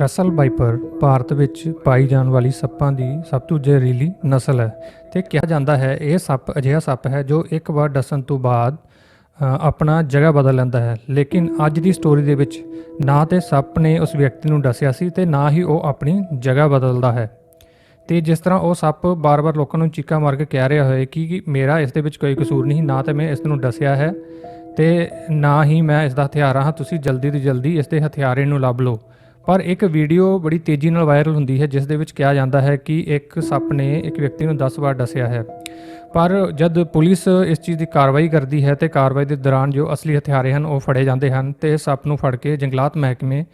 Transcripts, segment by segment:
Russell wiper Bharat ਵਿੱਚ ਪਾਈ ਜਾਣ ਵਾਲੀ ਸੱਪਾਂ ਦੀ ਸਭ ਤੋਂ ਜ਼ਹਿਰੀਲੀ ਨਸਲ ਹੈ ਤੇ ਕਿਹਾ ਜਾਂਦਾ ਹੈ ਇਹ ਸੱਪ ਅਜਿਹਾ ਸੱਪ ਹੈ ਜੋ ਇੱਕ ਵਾਰ ਡਸਣ ਤੋਂ ਬਾਅਦ ਆਪਣਾ ਜਗ੍ਹਾ ਬਦਲ ਲੈਂਦਾ ਹੈ। ਲੇਕਿਨ ਅੱਜ ਦੀ ਸਟੋਰੀ ਦੇ ਵਿੱਚ ਨਾ ਤੇ ਸੱਪ ਨੇ ਉਸ ਵਿਅਕਤੀ ਨੂੰ ਡਸਿਆ ਸੀ ਤੇ ਨਾ ਹੀ ਉਹ ਆਪਣੀ ਜਗ੍ਹਾ ਬਦਲਦਾ ਹੈ। ਤੇ ਜਿਸ ਤਰ੍ਹਾਂ ਉਹ ਸੱਪ ਬਾਰ-ਬਾਰ ਲੋਕਾਂ ਨੂੰ ਚੀਕਾ ਮਾਰ ਕੇ ਕਹਿ ਰਿਹਾ ਹੋਏ ਕਿ ਮੇਰਾ ਇਸ ਦੇ ਵਿੱਚ ਕੋਈ ਕਸੂਰ ਨਹੀਂ, ਨਾ ਤੇ ਮੈਂ ਇਸ ਨੂੰ ਦੱਸਿਆ ਹੈ ਤੇ ਨਾ ਹੀ ਮੈਂ ਇਸ ਦਾ ਹਥਿਆਰ ਹਾਂ, ਤੁਸੀਂ ਜਲਦੀ ਤੋਂ ਜਲਦੀ ਇਸ ਦੇ ਹਥਿਆਰੇ ਨੂੰ ਲੱਭ ਲਓ। ਪਰ ਇੱਕ ਵੀਡੀਓ ਬੜੀ ਤੇਜ਼ੀ ਨਾਲ ਵਾਇਰਲ ਹੁੰਦੀ ਹੈ ਜਿਸ ਦੇ ਵਿੱਚ ਕਿਹਾ ਜਾਂਦਾ ਹੈ ਕਿ ਇੱਕ ਸੱਪ ਨੇ ਇੱਕ ਵਿਅਕਤੀ ਨੂੰ 10 ਵਾਰ ਡਸਿਆ ਹੈ। ਪਰ ਜਦ ਪੁਲਿਸ ਇਸ ਚੀਜ਼ ਦੀ ਕਾਰਵਾਈ ਕਰਦੀ ਹੈ ਤੇ ਕਾਰਵਾਈ ਦੇ ਦੌਰਾਨ ਜੋ ਅਸਲੀ ਹਥਿਆਰੇ ਹਨ ਉਹ ਫੜੇ ਜਾਂਦੇ ਹਨ ਤੇ ਸੱਪ ਨੂੰ ਫੜ ਕੇ ਜੰਗਲਾਤ ਮਹਿਕਮੇ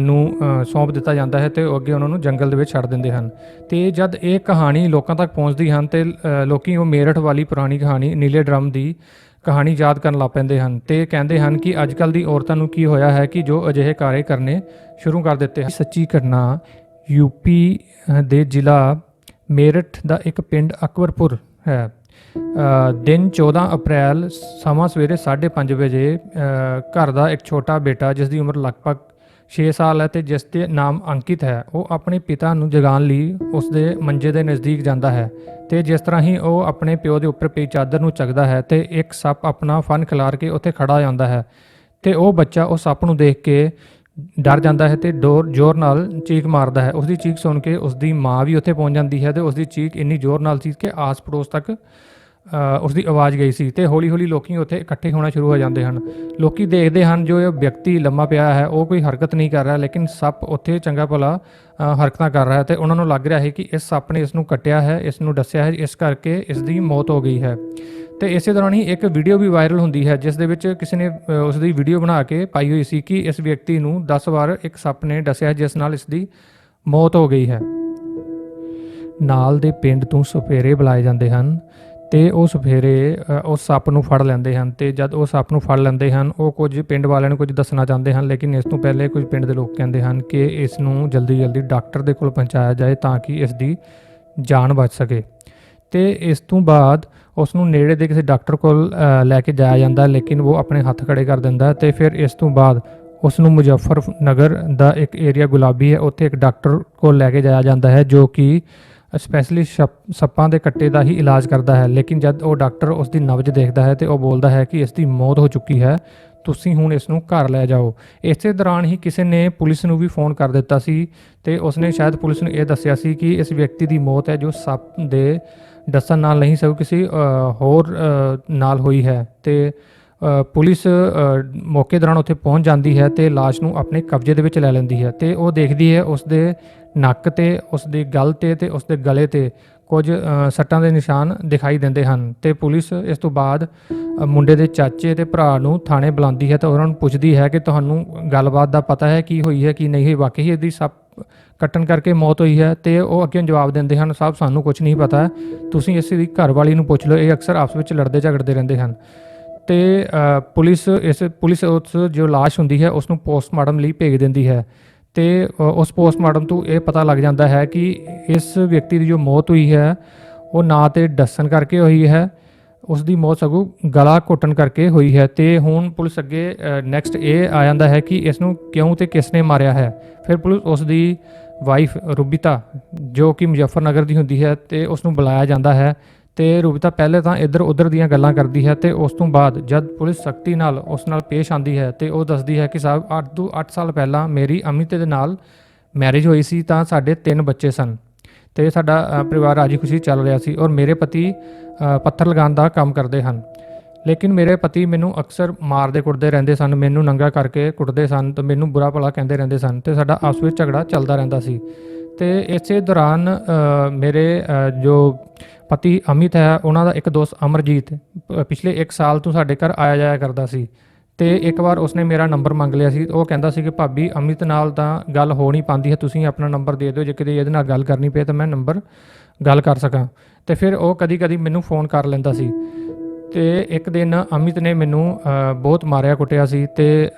ਨੂੰ ਸੌਂਪ ਦਿੱਤਾ ਜਾਂਦਾ ਹੈ ਤੇ ਉਹ ਅੱਗੇ ਉਹਨਾਂ ਨੂੰ ਜੰਗਲ ਦੇ ਵਿੱਚ ਛੱਡ ਦਿੰਦੇ ਹਨ। ਤੇ ਜਦ ਇਹ ਕਹਾਣੀ ਲੋਕਾਂ ਤੱਕ ਪਹੁੰਚਦੀ ਹਨ ਤੇ ਅ, ਲੋਕੀ ਉਹ ਮੇਰਠ ਵਾਲੀ ਪੁਰਾਣੀ ਕਹਾਣੀ ਨੀਲੇ ਡਰਮ ਦੀ ਕਹਾਣੀ ਯਾਦ ਕਰਨ ਲੱਗ ਪੈਂਦੇ ਹਨ ਤੇ ਕਹਿੰਦੇ ਹਨ ਕਿ ਅੱਜ ਕੱਲ ਦੀ ਔਰਤਾਂ ਨੂੰ ਕੀ ਹੋਇਆ ਹੈ ਕਿ ਜੋ ਅਜਿਹੇ ਕਾਰੇ ਕਰਨੇ ਸ਼ੁਰੂ ਕਰ ਦਿੱਤੇ ਹਨ। ਸੱਚੀ ਘਟਨਾ ਯੂਪੀ ਦੇ ਜ਼ਿਲ੍ਹਾ ਮੇਰਠ ਦਾ ਇੱਕ ਪਿੰਡ ਅਕਬਰਪੁਰ ਹੈ। ਦਿਨ 14 ਅਪ੍ਰੈਲ ਸਮਾਂ ਸਵੇਰੇ 5:30 ਵਜੇ ਘਰ ਦਾ ਇੱਕ ਛੋਟਾ ਬੇਟਾ ਜਿਸ ਦੀ ਉਮਰ ਲਗਭਗ 6 ਸਾਲ ਹੈ ਤੇ ਜਿਸ ਦੇ ਨਾਮ ਅੰਕਿਤ ਹੈ, ਉਹ ਆਪਣੇ ਪਿਤਾ ਨੂੰ ਜਗਾਉਣ ਲਈ ਉਸ ਦੇ ਮੰਜੇ ਦੇ ਨਜ਼ਦੀਕ ਜਾਂਦਾ ਹੈ ਤੇ ਜਿਸ ਤਰ੍ਹਾਂ ਹੀ ਉਹ ਆਪਣੇ ਪਿਓ ਦੇ ਉੱਪਰ ਪਈ ਚਾਦਰ ਨੂੰ ਚੱਕਦਾ ਹੈ ਤੇ ਇੱਕ ਸੱਪ ਆਪਣਾ ਫਨ ਖਿਲਾਰ ਕੇ ਉੱਥੇ ਖੜਾ ਜਾਂਦਾ ਹੈ ਤੇ ਉਹ ਬੱਚਾ ਉਹ ਸੱਪ ਨੂੰ ਦੇਖ ਕੇ ਡਰ ਜਾਂਦਾ ਹੈ ਤੇ ਡੋਰ ਜ਼ੋਰ ਨਾਲ ਚੀਕ ਮਾਰਦਾ ਹੈ। ਉਸ ਦੀ ਚੀਕ ਸੁਣ ਕੇ ਉਸ ਦੀ ਮਾਂ ਵੀ ਉੱਥੇ ਪਹੁੰਚ ਜਾਂਦੀ ਹੈ ਤੇ ਉਸ ਦੀ ਚੀਕ ਇੰਨੀ ਜ਼ੋਰ ਨਾਲ ਸੀ ਕਿ ਆਸ-ਪੜੋਸ ਤੱਕ ਉਸ ਦੀ ਆਵਾਜ਼ ਗਈ ਸੀ ਤੇ ਹੌਲੀ-ਹੌਲੀ ਲੋਕੀ ਉੱਥੇ ਇਕੱਠੇ ਹੋਣਾ ਸ਼ੁਰੂ ਹੋ ਜਾਂਦੇ ਹਨ। ਲੋਕੀ ਦੇਖਦੇ ਹਨ ਜੋ ਇਹ ਵਿਅਕਤੀ ਲੰਮਾ ਪਿਆ ਹੈ ਉਹ ਕੋਈ ਹਰਕਤ ਨਹੀਂ ਕਰ ਰਿਹਾ ਲੇਕਿਨ ਸੱਪ ਉੱਥੇ ਚੰਗਾ ਭਲਾ ਹਰਕਤਾਂ ਕਰ ਰਿਹਾ ਹੈ ਤੇ ਉਹਨਾਂ ਨੂੰ ਲੱਗ ਰਿਹਾ ਹੈ ਕਿ ਇਸ ਸੱਪ ਨੇ ਇਸ ਨੂੰ ਕੱਟਿਆ ਹੈ ਇਸ ਨੂੰ ਦੱਸਿਆ ਹੈ ਇਸ ਕਰਕੇ ਇਸ ਦੀ ਮੌਤ ਹੋ ਗਈ ਹੈ। ਤੇ ਇਸੇ ਦੌਰਾਨ ਹੀ ਇੱਕ ਵੀਡੀਓ ਵੀ ਵਾਇਰਲ ਹੁੰਦੀ ਹੈ ਜਿਸ ਦੇ ਵਿੱਚ ਕਿਸੇ ਨੇ ਅ, ਉਸ ਦੀ ਵੀਡੀਓ ਬਣਾ ਕੇ ਪਾਈ ਹੋਈ ਸੀ ਕਿ ਇਸ ਵਿਅਕਤੀ ਨੂੰ 10 ਵਾਰ ਇੱਕ ਸੱਪ ਨੇ ਡਸਿਆ ਹੈ, ਜਿਸ ਨਾਲ ਇਸ ਦੀ ਮੌਤ ਹੋ ਗਈ ਹੈ। ਨਾਲ ਦੇ ਪਿੰਡ ਤੋਂ ਸੁਪੇਰੇ ਬੁਲਾਏ ਜਾਂਦੇ ਹਨ। ਤੇ ਉਹ ਸਫੇਰੇ ਉਸ ਸੱਪ ਨੂੰ ਫੜ ਲੈਂਦੇ ਹਨ ਤੇ ਜਦ ਉਹ ਸੱਪ ਨੂੰ ਫੜ ਲੈਂਦੇ ਹਨ, ਉਹ ਕੁਝ ਪਿੰਡ ਵਾਲਿਆਂ ਨੂੰ ਕੁਝ ਦੱਸਣਾ ਚਾਹੁੰਦੇ ਹਨ, ਲੇਕਿਨ ਇਸ ਤੋਂ ਪਹਿਲੇ ਕੁਝ ਪਿੰਡ ਦੇ ਲੋਕ ਕਹਿੰਦੇ ਹਨ ਕਿ ਇਸ ਨੂੰ ਜਲਦੀ ਜਲਦੀ ਡਾਕਟਰ ਦੇ ਕੋਲ ਪਹੁੰਚਾਇਆ ਜਾਏ ਤਾਂ ਕਿ ਇਸ ਦੀ ਜਾਨ ਬਚ ਸਕੇ। ਤੇ ਇਸ ਤੋਂ ਬਾਅਦ ਉਸ ਨੂੰ ਨੇੜੇ ਦੇ ਕਿਸੇ ਡਾਕਟਰ ਕੋਲ ਲੈ ਕੇ ਜਾਇਆ ਜਾਂਦਾ, ਲੇਕਿਨ ਉਹ ਆਪਣੇ ਹੱਥ ਖੜੇ ਕਰ ਦਿੰਦਾ ਹੈ ਤੇ ਫਿਰ ਇਸ ਤੋਂ ਬਾਅਦ ਉਸ ਨੂੰ ਮੁਜ਼ੱਫਰ ਨਗਰ ਦਾ ਇੱਕ ਏਰੀਆ ਗੁਲਾਬੀ ਹੈ, ਉੱਥੇ ਇੱਕ ਡਾਕਟਰ ਕੋਲ ਲੈ ਕੇ ਜਾਇਆ ਜਾਂਦਾ ਹੈ, ਜੋ ਕਿ ਸਪੈਸ਼ਲੀ ਸੱਪਾਂ ਦੇ ਕੱਟੇ ਦਾ ਹੀ ਇਲਾਜ ਕਰਦਾ ਹੈ। ਲੇਕਿਨ ਜਦ ਉਹ ਡਾਕਟਰ ਉਸ ਦੀ ਨਬਜ਼ ਦੇਖਦਾ ਹੈ ਤੇ ਉਹ ਬੋਲਦਾ ਹੈ ਕਿ ਇਸ ਦੀ ਮੌਤ ਹੋ ਚੁੱਕੀ ਹੈ, ਤੁਸੀਂ ਹੁਣ ਇਸ ਨੂੰ ਘਰ ਲੈ ਜਾਓ। ਇਸੇ ਦੌਰਾਨ ਹੀ ਕਿਸੇ ਨੇ ਪੁਲਿਸ ਨੂੰ ਵੀ ਫੋਨ ਕਰ ਦਿੱਤਾ ਸੀ ਤੇ ਉਸਨੇ ਸ਼ਾਇਦ ਪੁਲਿਸ ਨੂੰ ਇਹ ਦੱਸਿਆ ਸੀ ਕਿ ਇਸ ਵਿਅਕਤੀ ਦੀ ਮੌਤ ਹੈ ਜੋ ਸੱਪ ਦੇ ਡਸਣ ਨਾਲ ਨਹੀਂ ਸਗੋਂ ਕਿਸੇ ਹੋਰ ਨਾਲ ਹੋਈ ਹੈ ਤੇ ਪੁਲਿਸ ਮੌਕੇ ਦੌਰਾਨ ਉੱਥੇ ਪਹੁੰਚ ਜਾਂਦੀ ਹੈ ਤੇ ਲਾਸ਼ ਨੂੰ ਆਪਣੇ ਕਬਜ਼ੇ ਦੇ ਵਿੱਚ ਲੈ ਲੈਂਦੀ ਹੈ ਤੇ ਉਹ ਦੇਖਦੀ ਹੈ ਉਸ ਦੇ ਨੱਕ ਤੇ, ਉਸ ਦੇ ਗਲ ਤੇ ਤੇ ਉਸ ਦੇ ਗਲੇ ਤੇ ਕੁਝ ਸੱਟਾਂ ਦੇ ਨਿਸ਼ਾਨ ਦਿਖਾਈ ਦਿੰਦੇ ਹਨ ਤੇ ਪੁਲਿਸ ਇਸ ਤੋਂ ਬਾਅਦ ਮੁੰਡੇ ਦੇ ਚਾਚੇ ਤੇ ਭਰਾ ਨੂੰ ਥਾਣੇ ਬੁਲਾਉਂਦੀ ਹੈ ਤਾਂ ਉਹਨਾਂ ਨੂੰ ਪੁੱਛਦੀ ਹੈ ਕਿ ਤੁਹਾਨੂੰ ਗੱਲਬਾਤ ਦਾ ਪਤਾ ਹੈ ਕੀ ਹੋਈ ਹੈ, ਕੀ ਨਹੀਂ ਹੋਈ, ਵਾਕਈ ਇਹਦੀ ਸਭ ਕੱਟਣ ਕਰਕੇ ਮੌਤ ਹੋਈ ਹੈ ਤੇ ਉਹ ਅੱਗੇ ਜਵਾਬ ਦਿੰਦੇ ਹਨ ਸਾਹਿਬ ਸਾਨੂੰ ਕੁਝ ਨਹੀਂ ਪਤਾ, ਤੁਸੀਂ ਇਸ ਦੀ ਘਰਵਾਲੀ ਨੂੰ ਪੁੱਛ ਲਓ, ਇਹ ਅਕਸਰ ਆਪਸ ਵਿੱਚ ਲੜਦੇ ਝਗੜਦੇ ਰਹਿੰਦੇ ਹਨ। ਤੇ ਪੁਲਿਸ ਇਸ, ਪੁਲਿਸ ਉਸ ਜੋ ਲਾਸ਼ ਹੁੰਦੀ ਹੈ ਉਸ ਨੂੰ ਪੋਸਟਮਾਰਟਮ ਲਈ ਭੇਜ ਦਿੰਦੀ ਹੈ। ਤੇ ਉਸ ਪੋਸਟਮਾਰਟਮ ਤੋਂ ਇਹ ਪਤਾ ਲੱਗ ਜਾਂਦਾ ਹੈ ਕਿ ਇਸ ਵਿਅਕਤੀ ਦੀ ਜੋ ਮੌਤ ਹੋਈ ਹੈ, ਉਹ ਨਾ ਤੇ ਡਸਣ ਕਰਕੇ ਹੋਈ ਹੈ। ਉਸ ਦੀ ਮੌਤ ਸਗੋਂ ਗਲਾ ਘੁੱਟਣ ਕਰਕੇ ਹੋਈ ਹੈ ਤੇ ਹੁਣ ਪੁਲਿਸ ਅੱਗੇ ਨੈਕਸਟ ਇਹ ਆ ਜਾਂਦਾ ਹੈ ਕਿ ਇਸ ਨੂੰ ਕਿਉਂ ਤੇ ਕਿਸ ਨੇ ਮਾਰਿਆ ਹੈ। ਫਿਰ ਪੁਲਿਸ ਉਸ ਦੀ ਵਾਈਫ ਰੂਬਿਤਾ, ਜੋ ਕਿ ਮੁਜ਼ੱਫਰਨਗਰ ਦੀ ਹੁੰਦੀ ਹੈ, ਤੇ ਉਸ ਨੂੰ ਬੁਲਾਇਆ ਜਾਂਦਾ ਹੈ ਤੇ ਰੂਬਿਤਾ ਪਹਿਲੇ ਤਾਂ ਇੱਧਰ ਉੱਧਰ ਦੀਆਂ ਗੱਲਾਂ ਕਰਦੀ ਹੈ ਤੇ ਉਸ ਤੋਂ ਬਾਅਦ ਜਦ ਪੁਲਿਸ ਸਖਤੀ ਨਾਲ ਉਸ ਨਾਲ ਪੇਸ਼ ਆਂਦੀ ਹੈ ਤੇ ਉਹ ਦੱਸਦੀ ਹੈ ਕਿ ਸਾਹਿਬ 8 ਤੋਂ 8 ਸਾਲ ਪਹਿਲਾਂ ਮੇਰੀ ਅਮਿਤ ਦੇ ਨਾਲ ਮੈਰਿਜ ਹੋਈ ਸੀ ਤਾਂ ਸਾਡੇ ਤਿੰਨ ਬੱਚੇ ਸਨ ਤੇ ਸਾਡਾ ਪਰਿਵਾਰ ਰਾਜੀ ਖੁਸ਼ੀ ਚੱਲ ਰਿਹਾ ਸੀ ਔਰ ਮੇਰੇ ਪਤੀ ਪੱਥਰ ਲਗਾਉਣ ਦਾ ਕੰਮ ਕਰਦੇ ਹਨ। ਲੇਕਿਨ ਮੇਰੇ ਪਤੀ ਮੈਨੂੰ ਅਕਸਰ ਮਾਰਦੇ ਕੁੱਟਦੇ ਰਹਿੰਦੇ ਸਨ, ਮੈਨੂੰ ਨੰਗਾ ਕਰਕੇ ਕੁੱਟਦੇ ਸਨ ਤੇ ਮੈਨੂੰ ਬੁਰਾ ਭਲਾ ਕਹਿੰਦੇ ਰਹਿੰਦੇ ਸਨ ਤੇ ਸਾਡਾ ਆਪਸ ਵਿੱਚ ਝਗੜਾ ਚੱਲਦਾ ਰਹਿੰਦਾ ਸੀ। ਤੇ ਇਸੇ ਦੌਰਾਨ ਮੇਰੇ ਜੋ ਪਤੀ ਅਮਿਤ ਹੈ ਉਹਨਾਂ ਦਾ ਇੱਕ ਦੋਸਤ ਅਮਰਜੀਤ ਪ- ਪਿਛਲੇ 1 ਸਾਲ ਤੋਂ ਸਾਡੇ ਘਰ ਆਇਆ ਜਾਇਆ ਕਰਦਾ ਸੀ ਤੇ ਇੱਕ ਵਾਰ ਉਸਨੇ ਮੇਰਾ ਨੰਬਰ ਮੰਗ ਲਿਆ ਸੀ। ਉਹ ਕਹਿੰਦਾ ਸੀ ਕਿ ਭਾਬੀ ਅਮਿਤ ਨਾਲ ਤਾਂ ਗੱਲ ਹੋ ਨਹੀਂ ਪਾਉਂਦੀ ਹੈ ਤੁਸੀਂ ਆਪਣਾ ਨੰਬਰ ਦੇ ਦਿਓ ਜੇ ਕਿਤੇ ਇਹਦੇ ਨਾਲ ਗੱਲ ਕਰਨੀ ਪਏ ਤਾਂ ਮੈਂ ਨੰਬਰ ਗੱਲ ਕਰ ਸਕਾਂ। ਤੇ ਫਿਰ ਉਹ ਕਦੀ-ਕਦੀ ਮੈਨੂੰ ਫੋਨ ਕਰ ਲੈਂਦਾ ਸੀ ਤੇ ਇੱਕ ਦਿਨ ਅਮਿਤ ਨੇ ਮੈਨੂੰ ਅ, ਬਹੁਤ ਮਾਰਿਆ ਕੁੱਟਿਆ ਸੀ ਤੇ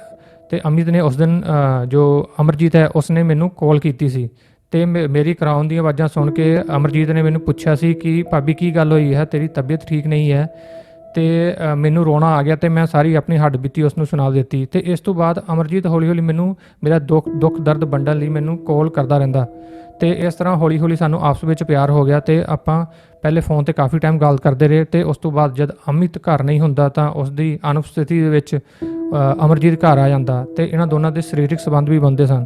ਤੇ ਅਮਿਤ ਨੇ ਉਸ ਦਿਨ ਅ, ਜੋ ਅਮਰਜੀਤ ਹੈ ਉਸਨੇ ਮੈਨੂੰ ਕਾਲ ਕੀਤੀ ਸੀ। ਤੇ ਮੇਰੀ ਕਰਾਉਣ ਦੀਆਂ ਆਵਾਜ਼ਾਂ ਸੁਣ ਕੇ ਅਮਰਜੀਤ ਨੇ ਮੈਨੂੰ ਪੁੱਛਿਆ ਸੀ ਕਿ ਭਾਬੀ ਕੀ ਗੱਲ ਹੋਈ ਹੈ ਤੇਰੀ ਤਬੀਅਤ ਠੀਕ ਨਹੀਂ ਹੈ ਤੇ ਮੈਨੂੰ ਰੋਣਾ ਆ ਗਿਆ ਤੇ ਮੈਂ ਸਾਰੀ ਆਪਣੀ ਹੱਡ ਬੀਤੀ ਉਸ ਨੂੰ ਸੁਣਾ ਦਿੱਤੀ ਤੇ ਇਸ ਤੋਂ ਬਾਅਦ ਅਮਰਜੀਤ ਹੌਲੀ ਹੌਲੀ ਮੈਨੂੰ ਮੇਰਾ ਦੁੱਖ ਦੁੱਖ ਦਰਦ ਵੰਡਣ ਲਈ ਮੈਨੂੰ ਕਾਲ ਕਰਦਾ ਰਹਿੰਦਾ ਤੇ ਇਸ ਤਰ੍ਹਾਂ ਹੌਲੀ ਹੌਲੀ ਸਾਨੂੰ ਆਪਸ ਵਿੱਚ ਪਿਆਰ ਹੋ ਗਿਆ ਤੇ ਆਪਾਂ ਪਹਿਲੇ ਫੋਨ ਤੇ ਕਾਫੀ ਟਾਈਮ ਗੱਲ ਕਰਦੇ ਰਹੇ ਤੇ ਉਸ ਤੋਂ ਬਾਅਦ ਜਦ ਅਮਿਤ ਘਰ ਨਹੀਂ ਹੁੰਦਾ ਤਾਂ ਉਸ ਦੀ ਅਨੁਪਸਥਿਤੀ ਦੇ ਵਿੱਚ ਅਮਰਜੀਤ ਘਰ ਆ ਜਾਂਦਾ ਤੇ ਇਹਨਾਂ ਦੋਨਾਂ ਦੇ ਸਰੀਰਕ ਸੰਬੰਧ ਵੀ ਬਣਦੇ ਸਨ।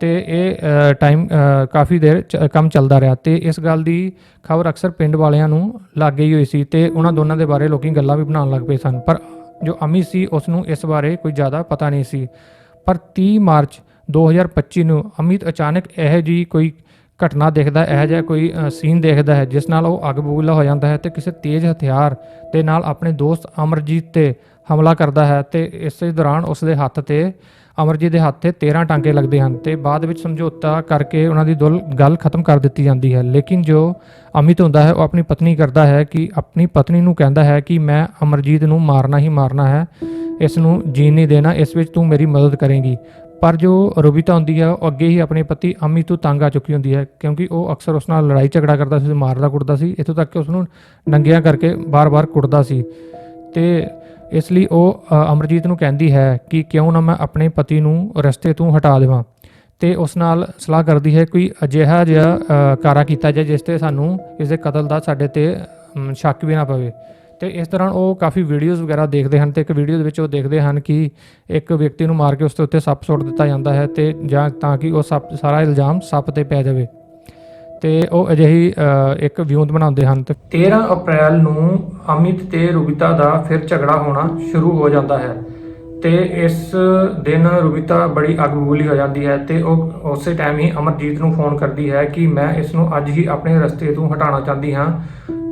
ਤੇ ਇਹ ਟਾਈਮ ਕਾਫੀ ਦੇਰ ਚ- ਕੰਮ ਚੱਲਦਾ ਰਿਹਾ ਤੇ ਇਸ ਗੱਲ ਦੀ ਖਬਰ ਅਕਸਰ ਪਿੰਡ ਵਾਲਿਆਂ ਨੂੰ ਲੱਗ ਗਈ ਹੋਈ ਸੀ ਤੇ ਉਹਨਾਂ ਦੋਨਾਂ ਦੇ ਬਾਰੇ ਲੋਕੀ ਗੱਲਾਂ ਵੀ ਬਣਾਉਣ ਲੱਗ ਪਏ ਸਨ, ਪਰ ਜੋ ਅਮੀ ਸੀ ਉਸ ਨੂੰ ਇਸ ਬਾਰੇ ਕੋਈ ਜ਼ਿਆਦਾ ਪਤਾ ਨਹੀਂ ਸੀ। ਪਰ 30 ਮਾਰਚ 2025 ਨੂੰ ਅਮਿਤ ਅਚਾਨਕ ਇਹੋ ਜੀ ਕੋਈ ਘਟਨਾ ਦੇਖਦਾ, ਇਹੋ ਜਿਹਾ ਕੋਈ ਸੀਨ ਦੇਖਦਾ ਹੈ ਜਿਸ ਨਾਲ ਉਹ ਅੱਗ ਬਬੂਲਾ ਹੋ ਜਾਂਦਾ ਹੈ ਤੇ ਕਿਸੇ ਤੇਜ਼ ਹਥਿਆਰ ਦੇ ਨਾਲ ਆਪਣੇ ਦੋਸਤ ਅਮਰਜੀਤ ਤੇ ਹਮਲਾ ਕਰਦਾ ਹੈ ਤੇ ਇਸੇ ਦੌਰਾਨ ਉਸ ਦੇ ਹੱਥ ਤੇ ਅਮਰਜੀਤ ਦੇ ਹੱਥ ਤੇ 13 ਟਾਂਕੇ ਲੱਗਦੇ ਹਨ ਤੇ ਬਾਅਦ ਵਿੱਚ ਸਮਝੌਤਾ ਕਰਕੇ ਉਹਨਾਂ ਦੀ ਦੁਲ- ਗੱਲ ਖਤਮ ਕਰ ਦਿੱਤੀ ਜਾਂਦੀ ਹੈ। ਲੇਕਿਨ ਜੋ ਅਮਿਤ ਹੁੰਦਾ ਹੈ, ਉਹ ਆਪਣੀ ਪਤਨੀ ਕਰਦਾ ਹੈ ਕਿ ਆਪਣੀ ਪਤਨੀ ਨੂੰ ਕਹਿੰਦਾ ਹੈ ਕਿ ਮੈਂ ਅਮਰਜੀਤ ਨੂੰ ਮਾਰਨਾ ਹੀ ਮਾਰਨਾ ਹੈ, ਇਸ ਨੂੰ ਜੀਣ ਨਹੀਂ ਦੇਣਾ, ਇਸ ਵਿੱਚ ਤੂੰ ਮੇਰੀ ਮਦਦ ਕਰੇਂਗੀ। ਪਰ ਜੋ ਰੋਬਿਤਾ ਹੁੰਦੀ ਹੈ, ਉਹ ਅੱਗੇ ਹੀ ਆਪਣੇ ਪਤੀ ਅਮਿਤ ਤੋਂ ਤੰਗ ਆ ਚੁੱਕੀ ਹੁੰਦੀ ਹੈ, ਕਿਉਂਕਿ ਉਹ ਅਕਸਰ ਉਸ ਨਾਲ ਲੜਾਈ ਝਗੜਾ ਕਰਦਾ ਸੀ ਮਾਰਦਾ ਕੁੱਟਦਾ ਸੀ। ਇੱਥੋਂ ਤੱਕ ਕਿ ਉਸ ਨੂੰ ਨੰਗਿਆਂ ਕਰਕੇ ਬਾਰ-ਬਾਰ ਕੁੱਟਦਾ ਸੀ। ਤੇ ਇਸ ਲਈ ਉਹ ਅਮਰਜੀਤ ਨੂੰ ਕਹਿੰਦੀ ਹੈ ਕਿ ਕਿਉਂ ਨਾ ਮੈਂ ਆਪਣੇ ਪਤੀ ਨੂੰ ਰਸਤੇ ਤੋਂ ਹਟਾ ਦੇਵਾਂ। ਤੇ ਉਸ ਨਾਲ ਸਲਾਹ ਕਰਦੀ ਹੈ ਕੋਈ ਅਜਿਹਾ ਜਿਹਾ ਕਾਰਾ ਕੀਤਾ ਜਾਏ ਜਿਸ ਤੇ ਸਾਨੂੰ ਇਸ ਦੇ ਕਤਲ ਦਾ ਸਾਡੇ ਤੇ ਸ਼ੱਕ ਵੀ ਨਾ ਪਵੇ। ਤੇ ਇਸ ਤਰ੍ਹਾਂ ਉਹ ਕਾਫੀ ਵੀਡੀਓਜ਼ ਵਗੈਰਾ ਦੇਖਦੇ ਹਨ ਤੇ ਇੱਕ ਵੀਡੀਓ ਦੇ ਵਿੱਚ ਉਹ ਦੇਖਦੇ ਹਨ ਕਿ ਇੱਕ ਵਿਅਕਤੀ ਨੂੰ ਮਾਰ ਕੇ ਉਸ ਦੇ ਉੱਤੇ ਸੱਪ ਸੁੱਟ ਦਿੱਤਾ ਜਾਂਦਾ ਹੈ ਤੇ ਜਾਂ ਤਾਂ ਕਿ ਉਹ ਸੱਪ, ਸਾਰਾ ਇਲਜ਼ਾਮ ਸੱਪ ਤੇ ਪੈ ਜਾਵੇ। ਤੇ ਉਹ ਅਜਿਹੀ ਇੱਕ ਵਿਉਂਤ ਬਣਾਉਂਦੇ ਹਨ ਤੇ 13 ਅਪ੍ਰੈਲ ਨੂੰ ਅਮਿਤ ਤੇ ਰੁਬਿਤਾ ਦਾ ਫਿਰ ਝਗੜਾ ਹੋਣਾ ਸ਼ੁਰੂ ਹੋ ਜਾਂਦਾ ਹੈ ਤੇ ਇਸ ਦਿਨ ਰੁਬਿਤਾ ਬੜੀ ਅਗਬੂਲੀ ਹੋ ਜਾਂਦੀ ਹੈ ਤੇ ਉਹ ਉਸੇ ਟਾਈਮ ਹੀ ਅਮਰਜੀਤ ਨੂੰ ਫੋਨ ਕਰਦੀ ਹੈ ਕਿ ਮੈਂ ਇਸ ਨੂੰ ਅੱਜ ਹੀ ਆਪਣੇ ਰਸਤੇ ਤੋਂ ਹਟਾਉਣਾ ਚਾਹੁੰਦੀ ਹਾਂ।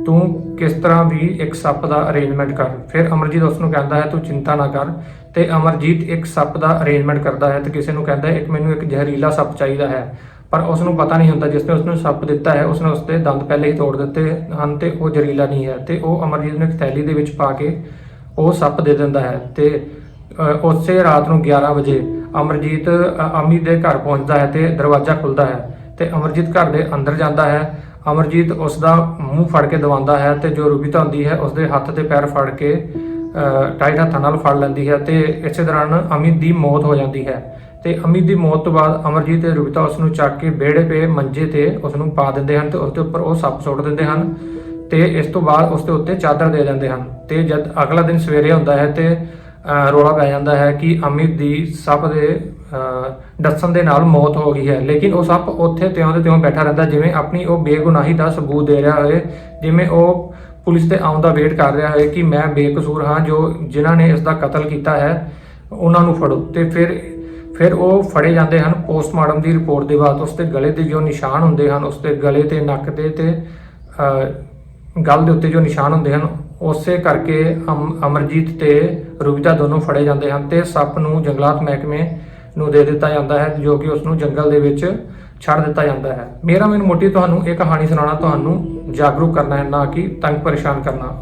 ਤੂੰ ਕਿਸ ਤਰ੍ਹਾਂ ਵੀ ਇੱਕ ਸੱਪ ਦਾ ਅਰੇਂਜਮੈਂਟ ਕਰ। ਫਿਰ ਅਮਰਜੀਤ ਉਸ ਨੂੰ ਕਹਿੰਦਾ ਹੈ, ਤੂੰ ਚਿੰਤਾ ਨਾ ਕਰ। ਤੇ ਅਮਰਜੀਤ ਇੱਕ ਸੱਪ ਦਾ ਅਰੇਂਜਮੈਂਟ ਕਰਦਾ ਹੈ ਤੇ ਕਿਸੇ ਨੂੰ ਕਹਿੰਦਾ ਹੈ, ਇੱਕ ਮੈਨੂੰ ਇੱਕ ਜ਼ਹਿਰੀਲਾ ਸੱਪ ਚਾਹੀਦਾ ਹੈ। ਪਰ ਉਸ ਨੂੰ ਪਤਾ ਨਹੀਂ ਹੁੰਦਾ ਜਿਸ ਨੇ ਉਸ ਨੂੰ ਸੱਪ ਦਿੱਤਾ ਹੈ ਉਸ ਨੇ ਉਸ ਦੇ ਦੰਦ ਪਹਿਲੇ ਹੀ ਤੋੜ ਦਿੱਤੇ ਹਨ ਤੇ ਉਹ ਜ਼ਹਿਰੀਲਾ ਨਹੀਂ ਹੈ ਤੇ ਉਹ ਅਮਰਜੀਤ ਨੂੰ ਇੱਕ ਥੈਲੀ ਦੇ ਵਿੱਚ ਪਾ ਕੇ ਉਹ ਸੱਪ ਦੇ ਦਿੰਦਾ ਹੈ ਤੇ ਉਸੇ ਰਾਤ ਨੂੰ 11 ਵਜੇ ਅਮਰਜੀਤ ਅ, ਅਮਿਤ ਦੇ ਘਰ ਪਹੁੰਚਦਾ ਹੈ ਤੇ ਦਰਵਾਜ਼ਾ ਖੁੱਲਦਾ ਹੈ ਤੇ ਅਮਰਜੀਤ ਘਰ ਦੇ ਅੰਦਰ ਜਾਂਦਾ ਹੈ। ਅਮਰਜੀਤ ਉਸ ਦਾ ਮੂੰਹ ਫੜ ਕੇ ਦਵਾਉਂਦਾ ਹੈ ਤੇ ਜੋ ਰੂਬੀਤਾ ਹੁੰਦੀ ਹੈ ਉਸ ਦੇ ਹੱਥ ਤੇ ਪੈਰ ਫੜ ਕੇ ਟਾਈਟ ਹੱਥਾਂ ਨਾਲ ਫੜ ਲੈਂਦੀ ਹੈ ਤੇ ਇਸੇ ਦੌਰਾਨ ਅਮਿਤ ਦੀ ਮੌਤ ਹੋ ਜਾਂਦੀ ਹੈ। ਤੇ ਅਮਿਤ ਦੀ ਮੌਤ ਤੋਂ ਬਾਅਦ ਅਮਰਜੀਤ ਤੇ ਰੂਬੀਤਾ ਉਸ ਨੂੰ ਚੱਕ ਕੇ ਵਿਹੜੇ ਪੇ ਮੰਜੇ ਤੇ ਉਸ ਨੂੰ ਪਾ ਦਿੰਦੇ ਹਨ ਤੇ ਉਸ ਦੇ ਉੱਪਰ ਉਹ ਸੱਪ ਸੁੱਟ ਦਿੰਦੇ ਹਨ ਤੇ ਇਸ ਤੋਂ ਬਾਅਦ ਉਸ ਦੇ ਉੱਤੇ ਚਾਦਰ ਦੇ ਦਿੰਦੇ ਹਨ ਤੇ ਜਦ ਅਗਲਾ ਦਿਨ ਸਵੇਰੇ ਹੁੰਦਾ ਹੈ ਤੇ ਅ, ਰੌਲਾ ਪੈ ਜਾਂਦਾ ਹੈ ਕਿ ਅਮਿਤ ਦੀ ਸੱਪ ਦੇ ਅ, ਦੇ ਨਾਲ ਮੌਤ ਹੋ ਗਈ ਹੈ। ਲੇਕਿਨ ਉਹ ਸੱਪ ਉੱਥੇ ਤਿਉਂ ਦੇ ਤਿਉਂ ਬੈਠਾ ਰਹਿੰਦਾ ਜਿਵੇਂ ਆਪਣੀ ਉਹ ਬੇਗੁਨਾਹੀ ਦਾ ਸਬੂਤ ਦੇ ਰਿਹਾ ਹੋਵੇ ਜਿਵੇਂ ਉਹ ਪੁਲਿਸ 'ਤੇ ਆਉਣ ਦਾ ਵੇਟ ਕਰ ਰਿਹਾ ਹੋਵੇ ਕਿ ਮੈਂ ਬੇਕਸੂਰ ਹਾਂ ਜੋ ਜਿਨ੍ਹਾਂ ਨੇ ਇਸ ਦਾ ਕਤਲ ਕੀਤਾ ਹੈ ਉਹਨਾਂ ਨੂੰ ਫੜੋ ਤੇ ਫਿਰ ਫਿਰ ਉਹ ਫੜੇ ਜਾਂਦੇ ਹਨ। ਪੋਸਟਮਾਰਟਮ ਦੀ ਰਿਪੋਰਟ ਦੇ ਬਾਅਦ ਉਸ ਤੇ ਗਲੇ ਦੇ ਜੋ ਨਿਸ਼ਾਨ ਹੁੰਦੇ ਹਨ ਉਸ ਤੇ ਗਲੇ ਤੇ, ਨੱਕ ਤੇ ਤੇ ਗਲ ਦੇ ਉੱਤੇ ਜੋ ਨਿਸ਼ਾਨ ਹੁੰਦੇ ਹਨ, ਉਸੇ ਕਰਕੇ ਅਮ- ਅਮਰਜੀਤ ਤੇ ਰੂਬੀਤਾ ਦੋਨੋਂ ਫੜੇ ਜਾਂਦੇ ਹਨ ਤੇ ਸੱਪ ਨੂੰ ਜੰਗਲਾਤ ਮਹਿਕਮੇ ਨੂੰ ਦੇ ਦਿੱਤਾ ਜਾਂਦਾ ਹੈ, ਜੋ ਕਿ ਉਸ ਨੂੰ ਜੰਗਲ ਦੇ ਵਿੱਚ ਛੱਡ ਦਿੱਤਾ ਜਾਂਦਾ ਹੈ। ਮੇਰਾ ਮੇਨ ਮੋਟਿਵ ਤੁਹਾਨੂੰ ਇਹ ਕਹਾਣੀ ਸੁਣਾਉਣਾ, ਤੁਹਾਨੂੰ ਜਾਗਰੂਕ ਕਰਨਾ ਹੈ, ਨਾ ਕਿ ਤੰਗ ਪਰੇਸ਼ਾਨ ਕਰਨਾ।